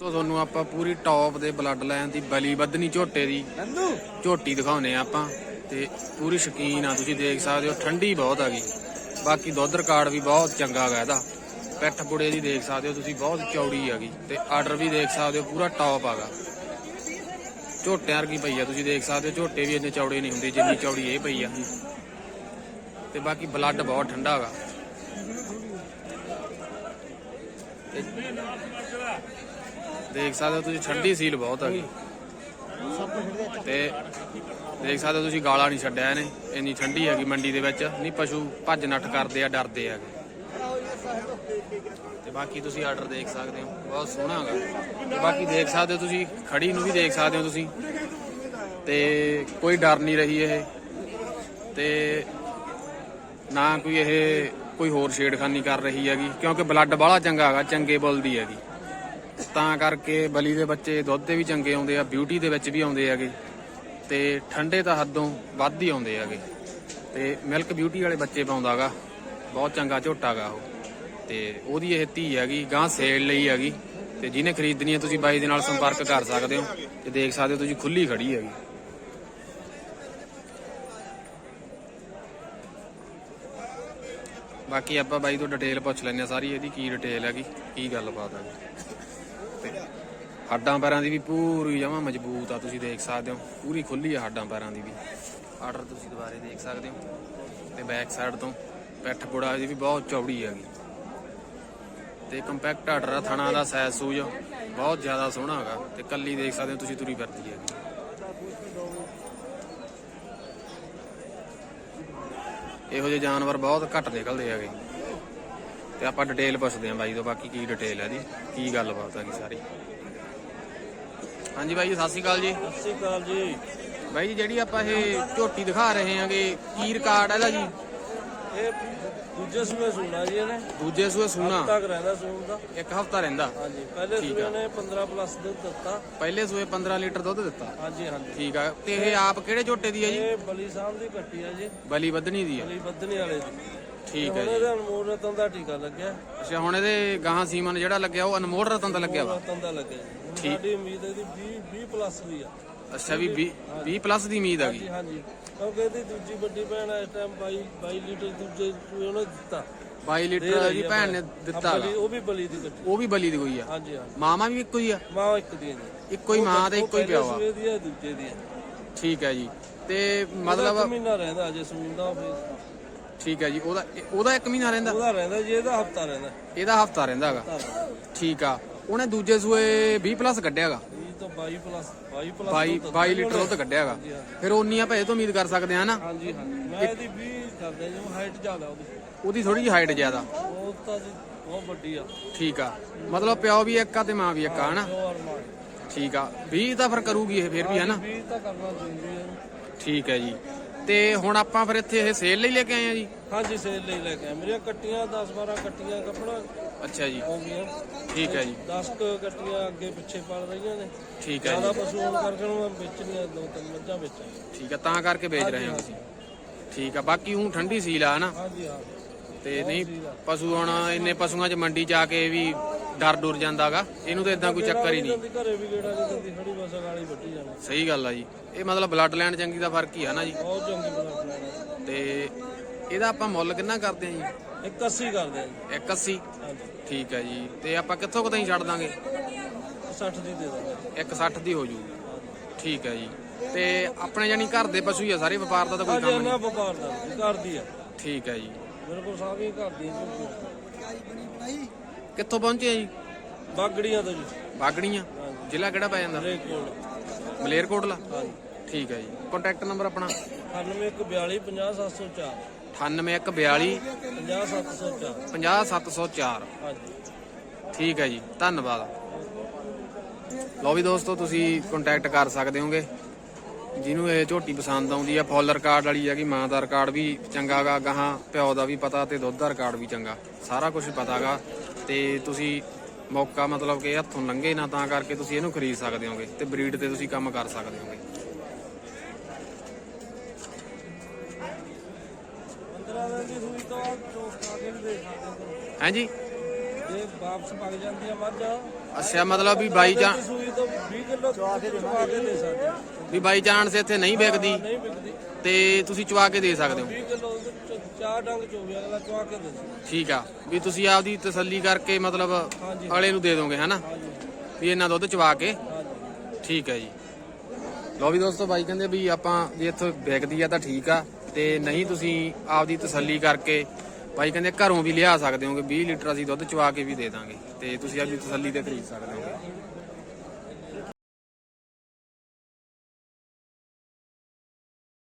ਤੋ ਤੁਹਾਨੂੰ ਆਪਾਂ ਪੂਰੀ ਟੌਪ ਦੇ ਬਲੱਡ ਲਾਈਨ ਦੀ ਬਲੀ ਬੱਧਨੀ ਝੋਟੇ ਦੀ। ਝੋਟੀ ਦਿਖਾਉਨੇ ਆ ਆਪਾਂ ਤੇ ਪੂਰੀ ਸ਼ਕੀਨ ਆ ਤੁਸੀਂ ਦੇਖ ਸਕਦੇ ਹੋ ਠੰਡੀ ਬਹੁਤ ਹੈਗੀ ਬਾਕੀ ਦੁੱਧ ਰਿਕਾਰਡ ਵੀ ਬਹੁਤ ਚੰਗਾ ਹੈਗਾ ਇਹਦਾ। ਪਿੱਠ ਪੁੜੇ ਦੀ ਦੇਖ ਸਕਦੇ ਹੋ ਤੁਸੀਂ ਬਹੁਤ ਚੌੜੀ ਹੈਗੀ। ਤੇ ਆਰਡਰ ਵੀ ਦੇਖ ਸਕਦੇ ਹੋ ਪੂਰਾ ਟੌਪ ਹੈਗਾ। ਝੋਟਿਆਂ ਵਰਗੀ ਪਈ ਆ ਤੁਸੀਂ ਦੇਖ ਸਕਦੇ ਹੋ ਝੋਟੇ ਵੀ ਇੰਨੇ ਚੌੜੇ ਨਹੀਂ ਹੁੰਦੇ ਜਿੰਨੀ ਚੌੜੀ ਇਹ ਪਈ ਆ। ਤੇ ਬਾਕੀ ਬਲੱਡ ਬਹੁਤ ਠੰਡਾ ਹੈਗਾ। ਦੇਖ ਸਕਦੇ ਹੋ ਤੁਸੀਂ, ਠੰਡੀ ਸੀਲ ਬਹੁਤ ਹੈਗੀ ਤੇ ਦੇਖ ਸਕਦੇ ਹੋ ਤੁਸੀਂ, ਗਾਲਾ ਨਹੀਂ ਛੱਡਿਆ ਇਹਨੇ। ਇੰਨੀ ਠੰਡੀ ਹੈਗੀ ਮੰਡੀ ਦੇ ਵਿੱਚ। ਨਹੀਂ, ਪਸ਼ੂ ਭੱਜ ਨੱਠ ਕਰਦੇ ਆ, ਡਰਦੇ ਹੈਗੇ ਤੇ ਬਾਕੀ ਤੁਸੀਂ ਆਰਡਰ ਦੇਖ ਸਕਦੇ ਹੋ। ਬਹੁਤ ਸੋਹਣਾ ਹੈਗਾ। ਤੇ ਬਾਕੀ ਦੇਖ ਸਕਦੇ ਹੋ ਤੁਸੀਂ, ਖੜੀ ਨੂੰ ਵੀ ਦੇਖ ਸਕਦੇ ਹੋ ਤੁਸੀਂ। ਤੇ ਕੋਈ ਡਰ ਨਹੀਂ ਰਹੀ ਇਹ। ਤੇ ਨਾ ਕੋਈ ਇਹ, ਕੋਈ ਹੋਰ ਛੇੜਖਾਨੀ ਕਰ ਰਹੀ ਹੈਗੀ। ਕਿਉਂਕਿ ਬਲੱਡ ਬਾਹਲਾ ਚੰਗਾ ਹੈਗਾ, ਚੰਗੇ ਬੋਲਦੀ ਹੈਗੀ। ਤਾਂ ਕਰਕੇ ਬਲੀ ਦੇ ਬੱਚੇ ਦੁੱਧ ਦੇ ਵੀ ਚੰਗੇ ਆਉਂਦੇ ਆ ਬਿਊਟੀ ਦੇ ਵਿੱਚ ਵੀ ਆਉਂਦੇ ਹੈਗੇ। ਤੇ ਠੰਡੇ ਤਾਂ ਹੱਦੋਂ ਵੱਧ ਹੀ ਆਉਂਦੇ ਹੈਗੇ। ਤੇ ਮਿਲਕ ਬਿਊਟੀ ਵਾਲੇ ਬੱਚੇ ਪਾਉਂਦਾਗਾ ਬਹੁਤ ਚੰਗਾ ਝੋਟਾਗਾ ਉਹ। ਤੇ ਉਹਦੀ ਇਹ ਧੀ ਹੈਗੀ ਗਾਂ ਸੇਲ ਲਈ ਹੈਗੀ। ਤੇ ਜਿਹਨੇ ਖਰੀਦਣੀ ਹੈ, ਤੁਸੀਂ ਬਾਈ ਦੇ ਨਾਲ ਸੰਪਰਕ ਕਰ ਸਕਦੇ ਹੋ। ਤੇ ਦੇਖ ਸਕਦੇ ਹੋ, ਤੁਸੀਂ ਖੁੱਲੀ ਖੜੀ ਹੈਗੀ। ਬਾਕੀ ਆਪਾਂ ਬਾਈ ਤੋਂ ਡਿਟੇਲ ਪੁੱਛ ਲੈਂਦੇ ਆ ਸਾਰੀ ਇਹਦੀ ਕੀ ਡਿਟੇਲ ਹੈਗੀ, ਕੀ ਗੱਲਬਾਤ ਹੈਗੀ। ਹੱਡਾਂ ਪੈਰਾਂ ਦੀ ਵੀ ਪੂਰੀ ਜਮਾ ਮਜ਼ਬੂਤ ਆ, ਤੁਸੀਂ ਦੇਖ ਸਕਦੇ ਹੋ। ਪੂਰੀ ਖੁੱਲੀ ਆ ਹੱਡਾਂ ਪੈਰਾਂ ਦੀ ਵੀ। ਆਰਡਰ ਤੁਸੀਂ ਦੁਬਾਰੇ ਦੇਖ ਸਕਦੇ ਹੋ। ਤੇ ਬੈਕ ਸਾਈਡ ਤੋਂ ਪਿੱਠ ਪੁੜਾ ਦੀ ਵੀ ਬਹੁਤ ਚੌੜੀ ਹੈਗੀ। ਤੇ ਕੰਪੈਕਟ ਆਰਡਰ ਆ, ਥਣਾ ਦਾ ਸਾਈਜ਼ ਸੂਜ ਬਹੁਤ ਜ਼ਿਆਦਾ ਸੋਹਣਾ ਹੈਗਾ। ਤੇ ਕੱਲੀ ਦੇਖ ਸਕਦੇ ਹੋ ਤੁਸੀਂ ਤੁਰੀ ਫਿਰਦੀ ਹੈਗੀ। ਇਹੋ ਜਿਹੇ ਜਾਨਵਰ ਬਹੁਤ ਘੱਟ ਨਿਕਲਦੇ ਹੈਗੇ। ਤੇ ਆਪਾਂ ਡਿਟੇਲ ਪੁੱਛਦੇ ਆਂ ਬਾਈ ਤੋਂ, ਬਾਕੀ ਕੀ ਡਿਟੇਲ ਹੈ ਦੀ ਕੀ ਗੱਲਬਾਤ ਹੈਗੀ ਸਾਰੀ? ਹਾਂਜੀ ਬਾਈ ਜੀ ਸਤਿ ਸ਼੍ਰੀ ਅਕਾਲ ਜੀ। ਸਤਿ ਸ਼੍ਰੀ ਅਕਾਲ ਜੀ। ਬਾਈ ਜੀ ਜਿਹੜੀ ਆਪਾਂ ਇਹ ਝੋਟੀ ਦਿਖਾ ਰਹੇ ਹਾਂਗੇ ਕੀ ਰਿਕਾਰਡ ਇਹਦਾ ਜੀ? ਇਹ ਦੂਜੇ ਸੂਏ ਸੁਣਾ ਜੀ ਇਹਨੇ। ਦੂਜੇ ਸੂਏ ਸੂਣਾ। ਤੱਕ ਰਹਿੰਦਾ ਸੂਣ ਦਾ। ਇੱਕ ਹਫਤਾ ਰਹਿੰਦਾ। ਹਾਂਜੀ ਪਹਿਲੇ ਠੀਕ ਸੂਏ ਆ। ਨੇ 15 ਪਲੱਸ ਦੁੱਧ ਦਿੱਤਾ। ਪਹਿਲੇ ਸੂਏ 15 ਲੀਟਰ ਦੁੱਧ ਦਿੱਤਾ। ਹਾਂਜੀ ਹਾਂਜੀ। ਠੀਕ ਆ। ਤੇ ਇਹ ਆਪ ਕਿਹੜੇ ਝੋਟੇ ਦੀ ਹੈ ਜੀ? ਇਹ ਬਲੀ ਸਾਹਿਬ ਦੀ ਕੱਟੀ ਆ ਜੀ। ਬਲੀ ਵਧਣੀ ਦੀ ਹੈ ਬਲੀ ਬੱਧਨੀ ਵਾਲੇ ਦੀ। ਠੀਕ ਹੁਣ ਹੈ ਜੀ। ਇਹਦੇ ਅਨਮੋਲ ਰਤਨ ਦਾ ਟੀਕਾ ਲੱਗਿਆ। ਅੱਛਾ ਹੁਣ ਇਹਦੇ ਗਾਹਾਂ ਸੀਮਨ ਜਿਹੜਾ ਲੱਗਿਆ ਉਹ ਅਨਮੋਲ ਰਤਨ ਦਾ ਲੱਗਿਆ ਵਾ? ਰਤਨ ਦਾ ਲੱਗਿਆ ਜੀ। ਹੁਣ ਠੀਕ। ਸਾਡੀ ਉਮੀਦ ਇਹਦੀ 20 20 ਪਲੱਸ ਦੀ ਆ। ਅੱਛਾ ਵੀ 20 20 ਪਲੱਸ ਦੀ ਉਮੀਦ ਹੈਗੀ ਹਾਂਜੀ ਹਾਂਜੀ। ਕਿਉਂਕਿ ਇਹਦੀ ਦੂਜੀ ਵੱਡੀ ਭੈਣ ਇਸ ਟਾਈਮ 22 22 ਲੀਟਰ ਦੂਜੇ ਸੂਏ ਉਹਨੇ ਦਿੱਤਾ। 22 ਦੇ ਲੀਟਰ ਰਹੀ ਦੀ ਆ ਭੈਣ ਨੇ ਦਿੱਤਾ ਆ। ਬਲੀ- ਉਹ ਵੀ ਬਲੀ ਦੀ ਕੱਟੀ। ਉਹ ਵੀ ਬਲੀ ਦੀ ਕੋਈ ਆ। ਹਾਂਜੀ ਹਾਂਜੀ। ਮਾਮਾ ਵੀ ਇੱਕੋ ਹੀ ਆ? ਮਾਂ ਇੱਕ ਦੀ ਹੈ ਜੀ। ਇੱਕੋ ਹੀ ਮਾਂ ਤੇ ਇੱਕੋ ਹੀ ਪਿਓ ਆ। ਸੂਏ ਦੀ ਹੈ ਦੂਜੇ ਦੀ ਹੈ ਠੀਕ ਹੈ ਜੀ। ਤੇ ਮਤਲਬ ਮਤਲਬ ਮਹੀਨਾ ਰਹਿੰਦਾ ਅਜੇ ਸੂਣ ਦਾ ਫਿਰ ਠੀਕ ਹੈ ਜੀ ਉਹਦਾ ਉਹਦਾ ਇੱਕ ਮਹੀਨਾ ਰਹਿੰਦਾ? ਉਹਦਾ ਰਹਿੰਦਾ ਜੀ ਇਹਦਾ ਹਫਤਾ ਰਹਿੰਦਾ। ਇਹਦਾ ਹਫਤਾ ਰਹਿੰਦਾ ਹੈਗਾ। ਠੀਕ ਆ। ਉਹਨੇ ਦੂਜੇ ਸੂਏ 20 ਪਲੱਸ ਕੱਢਿਆਗਾ ਇਹ ਤਾਂ 22 ਪਲੱਸ 22 ਪਲੱਸ 22 22 ਲੀਟਰ ਦੁੱਧ ਕੱਢਿਆਗਾ ਹਾਂਜੀ, ਹਾਂਜੀ। ਫਿਰ ਉਨੀਆਂ ਭਏ ਤੋਂ ਉਮੀਦ ਕਰ ਸਕਦੇ ਆ ਨਾ ਹਾਂਜੀ ਹਾਂਜੀ। ਮੈਂ ਇਹਦੀ 20 ਕਰਦਾ ਜੀ ਹਾਈਟ ਜ਼ਿਆਦਾ ਉਹਦੀ। ਉਹਦੀ ਥੋੜੀ ਜਿਹੀ ਹਾਈਟ ਜ਼ਿਆਦਾ। ਉਹ ਤਾਂ ਜੀ ਬਹੁਤ ਵੱਡੀ ਆ। ਠੀਕ ਆ। ਮਤਲਬ ਪਿਓ ਵੀ ਇੱਕ ਆ ਤੇ ਮਾਂ ਵੀ ਇੱਕ ਆ ਹਨਾ? ਠੀਕ ਆ। 20 ਤਾਂ ਫਿਰ ਕਰੂਗੀ ਇਹ ਫਿਰ ਵੀ ਹਨਾ? 20 ਤਾਂ ਕਰਨਾ ਹੈ ਠੀਕ ਹੈ ਜੀ। ਤੇ ਹੁਣ ਆਪਾਂ ਫਿਰ ਇੱਥੇ ਇਹ ਸੇਲ ਲਈ ਲੈ ਕੇ ਆਏ ਆ ਜੀ? ਹਾਂਜੀ ਸੇਲ ਲਈ ਲੈ ਕੇ ਆਏ। ਮੇਰੀਆਂ ਕੱਟੀਆਂ 10 12 ਕੱਟੀਆਂ ਕੱਪੜਾ ਅੱਛਾ ਜੀ। ਹੋ ਗਈਆਂ। ਠੀਕ ਹੈ ਜੀ। 10 ਕੁ ਕੱਟੀਆਂ ਅੱਗੇ ਪਿੱਛੇ ਪਲ ਰਹੀਆਂ ਨੇ। ਠੀਕ ਹੈ ਜ਼ਿਆਦਾ ਪਸ਼ੂ ਹੋਣ ਕਰਕੇ ਹੁਣ ਮੈਂ ਵੇਚਣੀਆਂ ਦੋ ਤਿੰਨ ਮੱਝਾਂ ਵੇਚਾਂ ਠੀਕ ਆ ਤਾਂ ਕਰਕੇ ਵੇਚ ਰਹੇ ਹੋ ਤੁਸੀਂ। ਠੀਕ ਆ ਬਾਕੀ ਹੂੰ ਠੰਡੀ ਸੀਲ ਆ ਹਨਾ? ਹਾਂਜੀ ਹਾਂ। ਤੇ ਨਹੀਂ ਪਸ਼ੂ ਹੁਣ ਇੰਨੇ ਪਸ਼ੂਆਂ 'ਚ ਮੰਡੀ ਆ ਕੇ ਵੀ ਡਰ ਡੁਰ ਜਾਂਦਾਗਾ ਇਹਨੂੰ ਤਾਂ ਇਦਾਂ ਕੋਈ ਚੱਕਰ ਹੀ ਨਹੀਂ। ਜਾਂਦੀ ਘਰੇ ਵੀ ਗੇੜਾ ਨਹੀਂ ਦਿੰਦੀ ਖੜੀ ਬਸ ਗਾਲੀ ਵੱਢੀ ਜਾਣਾ ਸਹੀ ਗੱਲ ਆ ਜੀ। ਇਹ ਮਤਲਬ ਬਲੱਡ ਲਾਈਨ ਚੰਗੀ ਦਾ ਫ਼ਰਕ ਹੀ ਆ ਨਾ ਜੀ। ਬਹੁਤ ਚੰਗੀ ਬਣਾ ਬਣਾਣਾ ਤੇ ਇਹਦਾ ਆਪਾਂ ਮੁੱਲ ਕਿੰਨਾ ਕਰਦੇ ਆ ਜੀ? 81 ਕਰਦੇ ਆ ਜੀ। 180 ਹਾਂਜੀ। ਠੀਕ ਹੈ ਜੀ। ਤੇ ਆਪਾਂ ਕਿੱਥੋਂ ਕਿਤਾਂ ਹੀ ਛੱਡ ਦਾਂਗੇ? 60 ਦੀ ਦੇ ਦਾਂਗੇ। 160 ਦੀ ਹੋ ਜੂ। ਠੀਕ ਹੈ ਜੀ। ਤੇ ਆਪਣੇ ਜਾਨੀ ਘਰ ਦੇ ਪਸ਼ੂ ਹੀ ਆ ਸਾਰੇ ਵਪਾਰ ਦਾ ਤਾਂ ਕੋਈ ਹਾਂਜੀ ਕੰਮ ਇਹਨਾਂ ਨਹੀਂ ਵਪਾਰ ਦਾ ਜੀ, ਘਰ ਦੀ ਆ। ਠੀਕ ਹੈ ਜੀ। ਮੇਰੇ ਕੋਲ ਸਾਰੀਆਂ ਘਰ ਦੀਆਂ ਕਿੱਥੋਂ ਪਹੁੰਚੇ ਆ ਜੀ? ਬਾਗੜੀਆਂ ਤੋਂ ਜੀ। ਬਾਗੜੀਆਂ? ਜ਼ਿਲ੍ਹਾ ਕਿਹੜਾ ਪੈ ਜਾਂਦਾ? ਹਰੇਕ ਕੋਲ ਮਲੇਰਕੋਟਲਾ? ਹਾਂਜੀ। ਠੀਕ ਹੈ ਜੀ। ਕੰਟੈਕਟ ਨੰਬਰ ਆਪਣਾ? 9142 50704 98142 50704 50704 ਹਾਂਜੀ। ਠੀਕ ਹੈ ਜੀ। ਧੰਨਵਾਦ। ਲਓ ਵੀ ਦੋਸਤੋ ਤੁਸੀਂ ਕੰਟੈਕਟ ਕਰ ਸਕਦੇ ਹੋਗੇ। ਜਿਹਨੂੰ ਇਹ ਝੋਟੀ ਪਸੰਦ ਆਉਂਦੀ ਆ ਫੁੱਲ ਰਿਕਾਰਡ ਵਾਲੀ ਹੈਗੀ ਮਾਂ ਦਾ ਰਿਕਾਰਡ ਵੀ ਚੰਗਾਗਾ ਗਾਹਾਂ ਪਿਓ ਦਾ ਵੀ ਪਤਾ ਤੇ ਦੁੱਧ ਦਾ ਰਿਕਾਰਡ ਵੀ ਚੰਗਾ ਸਾਰਾ ਕੁਝ ਪਤਾਗਾ ਤੇ ਤੁਸੀਂ ਮੌਕਾ ਮਤਲਬ ਕਿ ਹੱਥੋਂ ਲੰਘੇ ਨਾ ਤਾਂ ਕਰਕੇ ਤੁਸੀਂ ਇਹਨੂੰ ਖਰੀਦ ਸਕਦੇ ਹੋਗੇ ਤੇ ਬਰੀਡ ਤੇ ਤੁਸੀਂ ਕੰਮ ਕਰ ਸਕਦੇ ਹੋਗੇ। 15 ਦਿਨ ਦੀ ਸੂਈ ਤੋਂ ਬਾਅਦ ਚੋਸ ਖਾ ਕੇ ਵੀ ਦੇਖ ਸਕਦੇ ਹੋ ਹਾਂਜੀ? ਜੇ ਵਾਪਸ ਪੱਕ ਜਾਂਦੀ ਆ ਮੱਝ ਅੱਛਾ ਮਤਲਬ ਵੀ ਬਾਈ ਜਾਂ ਸੂਈ ਤੋਂ 20 ਕਿਲੋ ਚਵਾ ਕੇ ਦੇ ਸਕਦੇ। ਵੀ ਬਾਈ ਚਾਂਸ ਇੱਥੇ ਨਹੀਂ ਵਿਕਦੀ। ਨਹੀਂ ਵਿਕਦੀ। ਤੇ ਤੁਸੀਂ ਚਵਾ ਕੇ ਦੇ ਸਕਦੇ ਹੋ। 20 ਕਿਲੋ ਉਹਦੇ ਚ ਚਾਰ ਡੰਗ ਚੋਵੇ ਅਗਲਾ ਚਵਾ ਕੇ ਦੇ ਸਕਦਾ। ਠੀਕ ਆ। ਵੀ ਤੁਸੀਂ ਆਪਦੀ ਤਸੱਲੀ ਕਰਕੇ ਮਤਲਬ ਹਾਂਜੀ। ਅਗਲੇ ਨੂੰ ਦੇ ਦੋਗੇ ਹਨਾ? ਵੀ ਇਹਨਾਂ ਦੁੱਧ ਚਵਾ ਕੇ। ਹਾਂਜੀ। ਠੀਕ ਹੈ ਜੀ। ਲੋ ਵੀ ਦੋਸਤੋ ਬਾਈ ਕਹਿੰਦੇ ਵੀ ਆਪਾਂ ਜੇ ਇੱਥੋਂ ਵਿਕਦੀ ਆ ਤਾਂ ਠੀਕ ਆ। ਤੇ ਨਹੀਂ ਤੁਸੀਂ ਆਪਦੀ ਤਸੱਲੀ ਕਰਕੇ ਬਾਈ ਕਹਿੰਦੇ ਘਰੋਂ ਵੀ ਲਿਆ ਸਕਦੇ ਹੋਗੇ। 20 ਲੀਟਰ ਅਸੀਂ ਦੁੱਧ ਚਵਾ ਕੇ ਵੀ ਦੇ ਦਾਂਗੇ। ਤੇ ਤੁਸੀਂ ਆਪਦੀ ਤਸੱਲੀ ਤੇ ਖਰੀਦ ਸਕਦੇ ਹੋਗੇ।